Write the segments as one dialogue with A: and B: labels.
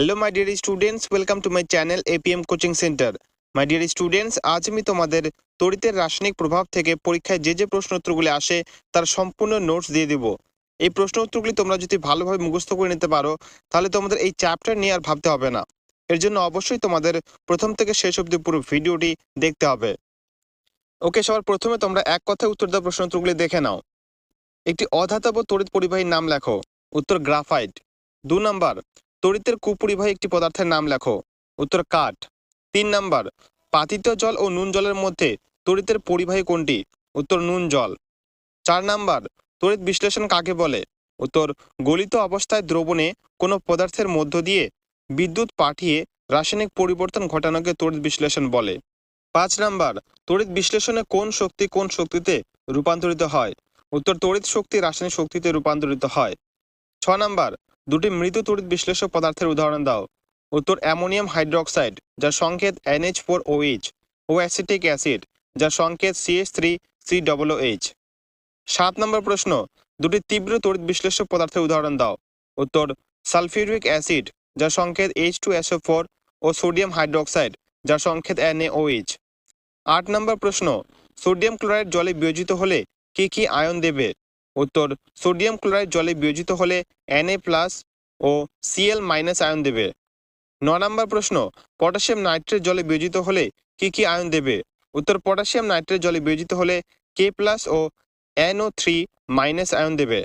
A: Hello my dear students welcome to my channel APM coaching centre my dear students আজ আমি তোমাদের তড়িতের রাসায়নিক প্রভাব থেকে পরীক্ষায় যে যে প্রশ্ন উত্তরগুলি আসে, তার সম্পূর্ণ নোটস দিয়ে দেব। এই প্রশ্ন উত্তরগুলি তোমরা যদি ভালোভাবে মুখস্থ করে নিতে পারো, তাহলে তোমাদের এই চ্যাপ্টার নিয়ে আর ভাবতে হবে না। এর জন্য অবশ্যই তোমাদের প্রথম থেকে শেষ অবধি পুরো ভিডিওটি দেখতে হবে। ওকে সবার প্রথমে তোমরা এক কথায় উত্তর দেওয়া প্রশ্ন উত্তরগুলি দেখে নাও। একটি অধাতব তড়িৎ পরিবাহীর নাম লেখো। উত্তর গ্রাফাইট দু নম্বর তড়িতের কুপরিবাহী একটি পদার্থের নাম লেখো। উত্তর, কাঠ। তিন নাম্বার, পাতিত জল ও নুন জলের মধ্যে তড়িতের পরিবাহী কোনটি? উত্তর, নুন জল। চার নাম্বার, তড়িৎ বিশ্লেষণ কাকে বলে? উত্তর, গলিত অবস্থায় দ্রবণে কোনো পদার্থের মধ্য দিয়ে বিদ্যুৎ পাঠিয়ে রাসায়নিক পরিবর্তন ঘটানোকে তড়িৎ বিশ্লেষণ বলে। পাঁচ নাম্বার, তড়িৎ বিশ্লেষণে কোন শক্তি কোন শক্তিতে রূপান্তরিত হয়? উত্তর, তড়িৎ শক্তি রাসায়নিক শক্তিতে রূপান্তরিত হয়। ছ নাম্বার দুটি মৃত তড়িৎ বিশ্লেষক পদার্থের উদাহরণ দাও। উত্তর, অ্যামোনিয়াম হাইড্রোক্সাইড, যার সংকেত এনএইচ ফোর ওএইচ ও অ্যাসিটিক অ্যাসিড, যার সংকেত CS three C double H সাত নম্বর প্রশ্ন, দুটি তীব্র তড়িৎ বিশ্লেষক পদার্থের উদাহরণ দাও। উত্তর, সালফিউরিক অ্যাসিড, যার সংকেত এইচ টু এসও ফোর ও সোডিয়াম হাইড্রোক্সাইড, যার সংকেত এনএওএইচ আট নম্বর প্রশ্ন, সোডিয়াম ক্লোরাইড জলে বিয়োজিত হলে কি কি আয়ন দেবে? উত্তর, সোডিয়াম ক্লোরাইড জলে বিয়োজিত হলে Na প্লাস ও সিএল মাইনাস আয়ন দেবে। ন নম্বর প্রশ্ন, পটাশিয়াম নাইট্রেট জলে বিয়োজিত হলে কি কি আয়ন দেবে? উত্তর, পটাশিয়াম নাইট্রেট জলে বিয়োজিত হলে কে প্লাস ও এনও থ্রি মাইনাস আয়ন দেবে।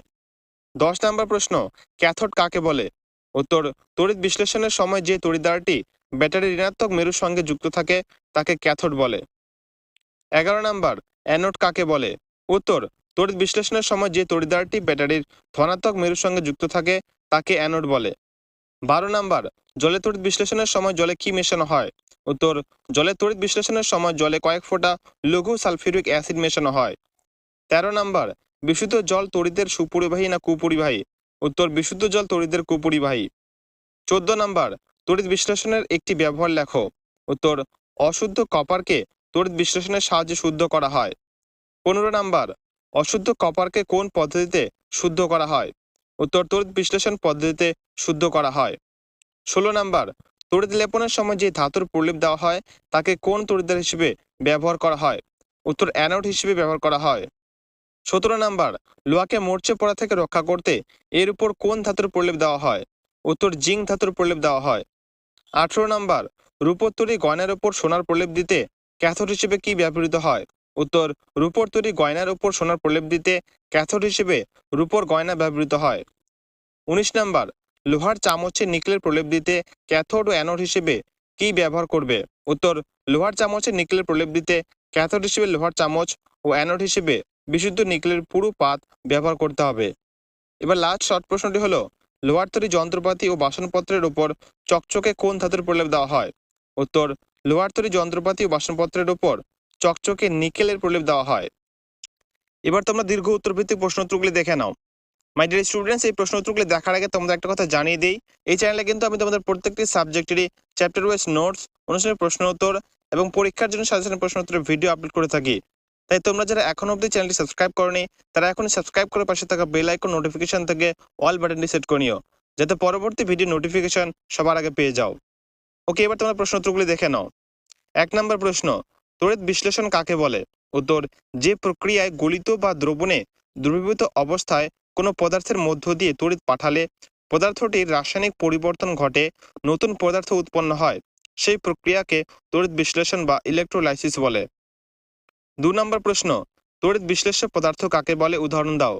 A: দশ নম্বর প্রশ্ন, ক্যাথোড কাকে বলে? উত্তর, তড়িৎ বিশ্লেষণের সময় যে তড়িৎদ্বারটি ব্যাটারি ঋণাত্মক মেরুর সঙ্গে যুক্ত থাকে, তাকে ক্যাথোড বলে। এগারো নম্বর, অ্যানোড কাকে বলে? উত্তর তড়িৎ বিশ্লেষণের সময় যে তড়িৎদ্বারটি ব্যাটারির ধনাত্মক মেরুর সঙ্গে যুক্ত থাকে, তাকে অ্যানোড বলে। বারো নাম্বার, জলে তড়িৎ বিশ্লেষণের সময় জলে কি মেশানো হয়? উত্তর, জলে তড়িৎ বিশ্লেষণের সময় জলে কয়েক ফোঁটা লঘু সালফিউরিক অ্যাসিড মেশানো হয়। তেরো নাম্বার, বিশুদ্ধ জল তড়িতের সুপরিবাহী না কুপরিবাহী? উত্তর, বিশুদ্ধ জল তড়িতের কুপরিবাহী। চোদ্দ নাম্বার, তড়িৎ বিশ্লেষণের একটি ব্যবহার লেখো। উত্তর, অশুদ্ধ কপারকে তড়িৎ বিশ্লেষণের সাহায্যে শুদ্ধ করা হয়। পনেরো নাম্বার অশুদ্ধ কপারকে কোন পদ্ধতিতে শুদ্ধ করা হয়? উত্তর, তড়িৎ বিশ্লেষণ পদ্ধতিতে শুদ্ধ করা হয়। ষোলো নাম্বার, তড়িৎ লেপনের সময় যে ধাতুর প্রলেপ দেওয়া হয়, তাকে কোন তড়িৎদ্বার হিসেবে ব্যবহার করা হয়? উত্তর, অ্যানোড হিসেবে ব্যবহার করা হয়। সতেরো নাম্বার, লোহাকে মরচে পড়া থেকে রক্ষা করতে এর উপর কোন ধাতুর প্রলেপ দেওয়া হয়? উত্তর, জিঙ্ক ধাতুর প্রলেপ দেওয়া হয়। আঠেরো নাম্বার রূপোর তৈরি গয়নার উপর সোনার প্রলেপ দিতে ক্যাথর হিসেবে কি ব্যবহৃত হয়? উত্তর, রূপোর তৈরি গয়নার উপর সোনার প্রলেপ দিতে ক্যাথোড হিসেবে রূপোর গয়না ব্যবহৃত হয়। উনিশ নাম্বার, লোহার চামচে নিকেলের প্রলেপ দিতে ক্যাথোড ও অ্যানোড হিসেবে কি ব্যবহার করবে? উত্তর, লোহার চামচে নিকেলের প্রলেপ দিতে ক্যাথোড হিসেবে লোহার চামচ ও অ্যানোড হিসেবে বিশুদ্ধ নিকেলের পুরো পাত ব্যবহার করতে হবে। এবার লাস্ট শর্ট প্রশ্নটি হলো, লোহার তৈরি যন্ত্রপাতি ও বাসনপত্রের উপর চকচকে কোন ধাতুর প্রলেপ দেওয়া হয়? উত্তর, লোহার তৈরি যন্ত্রপাতি ও বাসনপত্রের উপর চকচকে নিকেলের প্রলেপ দেওয়া হয়। এবার তোমরা দীর্ঘ উত্তরভিত্তিক প্রশ্ন উত্তরগুলি দেখে নাও। মাই ডিয়ার স্টুডেন্টস এই প্রশ্ন উত্তরগুলি দেখার আগে তোমাদের একটা কথা জানিয়ে দিই। এই চ্যানেলে কিন্তু আমি তোমাদের প্রত্যেকটি সাবজেক্টেরই চ্যাপ্টার ওয়াইজ নোটস অনুষ্ঠানের প্রশ্ন উত্তর এবং পরীক্ষার জন্য সাজেশনের প্রশ্ন উত্তরের ভিডিও আপলোড করে থাকি। তাই তোমরা যারা এখন অবধি চ্যানেলটি সাবস্ক্রাইব করনি, তারা এখন সাবস্ক্রাইব করে পাশে থাকা বেল আইকন নোটিফিকেশন থেকে অল বাটনটি সেট করে নিও যাতে পরবর্তী ভিডিও নোটিফিকেশন সবার আগে পেয়ে যাও। ওকে এবার তোমরা প্রশ্ন উত্তরগুলি দেখে নাও। এক নম্বর প্রশ্ন তড়িৎ বিশ্লেষণ কাকে বলে? উত্তর, যে প্রক্রিয়ায় গলিত বা দ্রবণে দ্রবীভূত অবস্থায় কোনো পদার্থের মধ্য দিয়ে তড়িৎ পাঠালে পদার্থটির রাসায়নিক পরিবর্তন ঘটে, নতুন পদার্থ উৎপন্ন হয়। সেই প্রক্রিয়াকে তড়িৎ বিশ্লেষণ বা ইলেকট্রোলাইসিস বলে। দু নম্বর প্রশ্ন তড়িৎ বিশ্লেষ্য পদার্থ কাকে বলে? উদাহরণ দাও।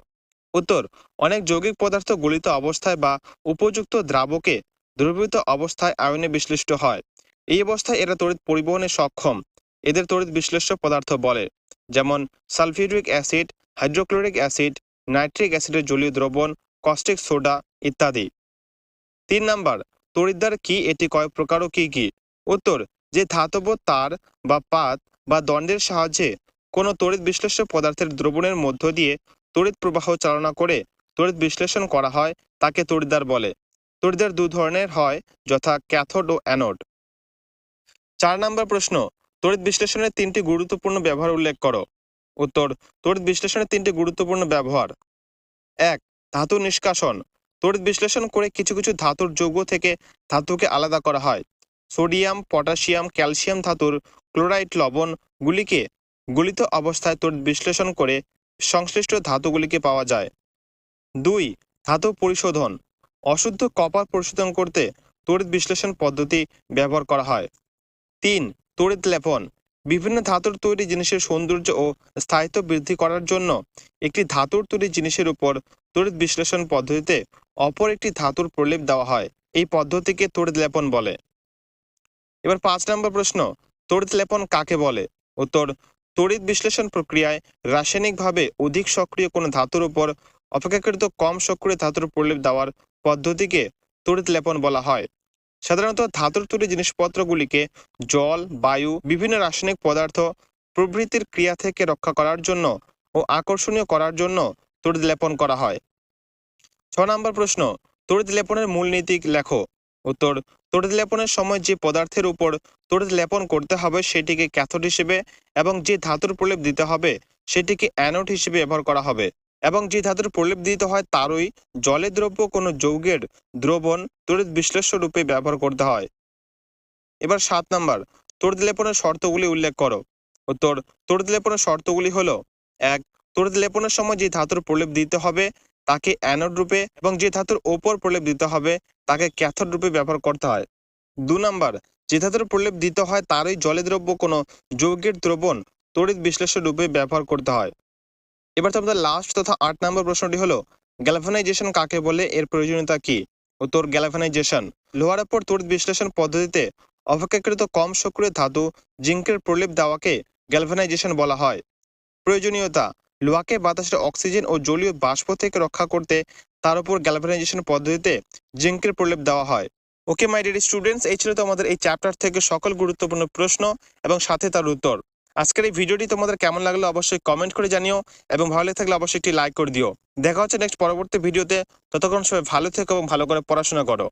A: উত্তর, অনেক যৌগিক পদার্থ গলিত অবস্থায় বা উপযুক্ত দ্রাবকে দ্রবীভূত অবস্থায় আয়নে বিশ্লিষ্ট হয়। এই অবস্থায় এরা তড়িৎ পরিবহনে সক্ষম। এদের তড়িৎ বিশ্লেষ্য পদার্থ বলে, যেমন sulphuric acid, hydrochloric acid, nitric অ্যাসিডের জলীয় দ্রবণ, কস্টিক সোডা ইত্যাদি। তিন নাম্বার, তড়িৎদ্বার কি, এটি কয় প্রকার ও কি কি? উত্তর, যে ধাতব তার বা পাত বা দণ্ডের সাহায্যে কোনো তড়িৎ বিশ্লেষ্য পদার্থের দ্রবণের মধ্য দিয়ে তড়িৎ প্রবাহ চালনা করে তড়িৎ বিশ্লেষণ করা হয়, তাকে তড়িৎদ্বার বলে। তড়িৎদ্বার দু ধরনের হয়, যথা ক্যাথোড ও অ্যানোড। চার নম্বর প্রশ্ন তড়িৎ বিশ্লেষণের তিনটি গুরুত্বপূর্ণ ব্যবহার উল্লেখ করো। উত্তর, তড়িৎ বিশ্লেষণের তিনটি গুরুত্বপূর্ণ ব্যবহার। এক, ধাতু নিষ্কাশন। তড়িৎ বিশ্লেষণ করে কিছু কিছু ধাতুর যৌগ থেকে ধাতুকে আলাদা করা হয়। সোডিয়াম, পটাশিয়াম, ক্যালসিয়াম ধাতুর ক্লোরাইড লবণগুলিকে গলিত অবস্থায় তড়িৎ বিশ্লেষণ করে সংশ্লিষ্ট ধাতুগুলিকে পাওয়া যায়। দুই, ধাতু পরিশোধন। অশুদ্ধ কপার পরিশোধন করতে তড়িৎ বিশ্লেষণ পদ্ধতি ব্যবহার করা হয়। তিন তড়িৎ লেপন। বিভিন্ন ধাতুর তৈরি জিনিসের সৌন্দর্য ও স্থায়িত্ব বৃদ্ধি করার জন্য একটি ধাতুর তৈরি জিনিসের উপর তড়িৎ বিশ্লেষণ পদ্ধতিতে অপর একটি ধাতুর প্রলেপ দেওয়া হয়। এই পদ্ধতিকে তড়িৎ লেপন বলে। এবার পাঁচ নম্বর প্রশ্ন, তড়িৎ লেপন কাকে বলে? উত্তর, তড়িৎ বিশ্লেষণ প্রক্রিয়ায় রাসায়নিকভাবে অধিক সক্রিয় কোনো ধাতুর উপর অপেক্ষাকৃত কম সক্রিয় ধাতুর প্রলেপ দেওয়ার পদ্ধতিকে তড়িৎ লেপন বলা হয়। সাধারণত ধাতুর তৈরি জিনিসপত্রগুলিকে জল, বায়ু, বিভিন্ন রাসায়নিক পদার্থ প্রভৃতির ক্রিয়া থেকে রক্ষা করার জন্য ও আকর্ষণীয় করার জন্য তড়িৎ লেপন করা হয়। ছ নম্বর প্রশ্ন তড়িৎ লেপনের মূলনীতি লেখো। উত্তর তড়িৎ লেপনের সময় যে পদার্থের উপর তড়িৎ লেপন করতে হবে সেটিকে ক্যাথোড হিসেবে এবং যে ধাতুর প্রলেপ দিতে হবে সেটিকে অ্যানোড হিসেবে ব্যবহার করা হবে। এবং যে ধাতুর প্রলেপ দিতে হয় তারই জলে দ্রব্য কোনো যৌগের দ্রবণ তড়িৎ বিশ্লেষ্য রূপে ব্যবহার করতে হয়। এবার সাত নাম্বার তড়িৎ লেপনের শর্তগুলি উল্লেখ করো। উত্তর তড়িৎ লেপনের শর্তগুলি হলো, এক তড়িৎ লেপনের সময় যে ধাতুর প্রলেপ দিতে হবে তাকে অ্যানোড রূপে এবং যে ধাতুর ওপর প্রলেপ দিতে হবে তাকে ক্যাথোড রূপে ব্যবহার করতে হয়। দু নাম্বার, যে ধাতুর প্রলেপ দিতে হয় তারই জলে দ্রব্য কোনো যৌগের দ্রবণ তড়িৎ বিশ্লেষ্য রূপে ব্যবহার করতে হয়। এবার তো আমাদের লাস্ট তথা আট নম্বর প্রশ্নটি হলো গ্যালভানাইজেশন কাকে বলে? এর প্রয়োজনীয়তা কি? উত্তর গ্যালভানাইজেশন লোহার উপর তড়িৎ বিশ্লেষণ পদ্ধতিতে অপেক্ষাকৃত কম সক্রিয় ধাতু জিঙ্কের প্রলেপ দেওয়াকে গ্যালভানাইজেশন বলা হয়। প্রয়োজনীয়তা, লোহাকে বাতাসের অক্সিজেন ও জলীয় বাষ্প থেকে রক্ষা করতে তার উপর গ্যালভানাইজেশন পদ্ধতিতে জিঙ্কের প্রলেপ দেওয়া হয়। ওকে মাই ডিয়ার স্টুডেন্টস এই ছিল তো আমাদের এই চ্যাপ্টার থেকে সকল গুরুত্বপূর্ণ প্রশ্ন এবং সাথে তার উত্তর। আজকের এই ভিডিওটি তোমাদের কেমন লাগল অবশ্যই কমেন্ট করে জানিও এবং ভালো লেগে থাকলে অবশ্যই একটি লাইক করে দিও। দেখা হচ্ছে নেক্সট পরবর্তী ভিডিওতে ততক্ষণ সবাই ভালো থেকো এবং ভালো করে পড়াশোনা করো।